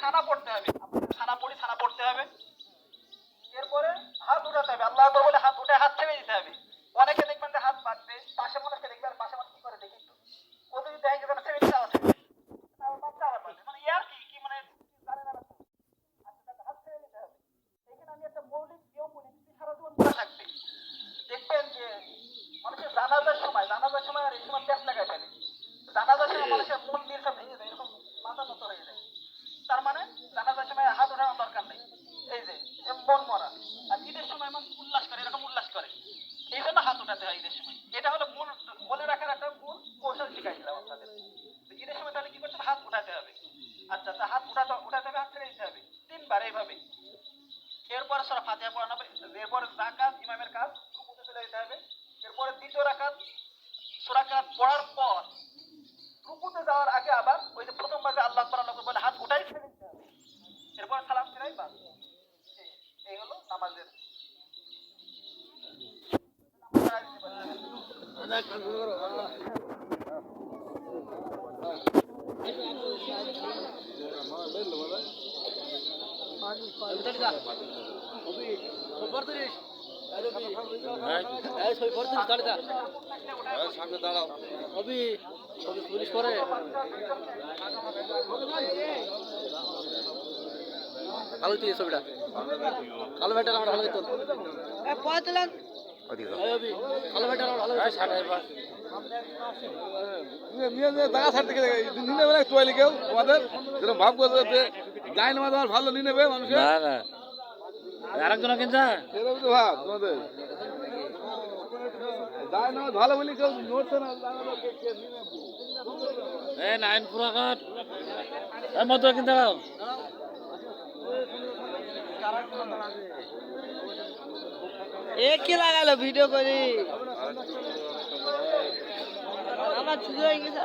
ছানা পড়তে হবে। ছানা পড়ি, ছানা পড়তে হবে। এরপরে হাত উঠাতে হবে। আল্লাহ বলে হাত উঠে হাত ছেড়ে দিতে হবে। অনেকে দেখবেন হাত বাঁধবে, পাশে মানুষকে দেখবে আর পাশে মানুষ কি করে দেখি ও যদি যে ছেড়ে দিতে দিতে হবে। আমি একটা মৌলিক দেখবেন যে মানুষের জানাজার সময় জানাজার সময় আর এই সময় লাগাই ফেলে। জানাজার সময় মানুষের মন দিয়ে সব ভেঙে এরকম মাথা মতো হয়ে যায় তার মানে জানাজার সময় হাত ওঠানোর দরকার নেই। এই যে মন মরা। আর ঈদের সময় মানুষ উল্লাস করে, এরকম উল্লাস করে। এই জন্য হাত উঠাতে হয় ঈদের সময়। এটা হলো মূল, মনে রাখার একটা মূল কৌশল শিখাইছিলাম আপনাদের। ঈদের সময় তাহলে কি করতে হাত উঠাতে হবে। আচ্ছা তা হাত উঠাতে উঠাতে হবে, হাত ছেড়ে দিতে হবে। তিনবার এইভাবে। এরপরে সরা ফাতিহা পড়ানো হবে। এরপরে রাকাত ইমামের কাজ, রুকুতে চলে যেতে হবে। এরপরে দ্বিতীয় রাকাত সূরা কাত পড়ার পর রুকুতে যাওয়ার আগে আবার ওই যে প্রথমবার যে আল্লাহ আকবার আল্লাহ আকবার বলে হাত উঠাই ছেড়ে দিতে হবে এরপর সালাম ফিরাই বাস এই- নামাজের সামনে দাঁড়াও পুলিশ করে ছবিটা? কালো ব্যাটার আমার ভালো হইতো এই অভি, কালো ব্যাটার আমার ভালো তোয়ালি কেউ? আমাদের যেরকম ভাব করছে গায়ে আমার ভালো নিয়ে নেবে মানুষের। না না। আরেকজন কিনছা? তো ভাব তোমাদের। গায়ে নামাজ ভালো বলি কেউ নড়ছে না। এ নাইন পুরা কাট। এ মতো কিনতে এ কি লাগালো ভিডিও করি? আমার ছুটি হয়ে গেছে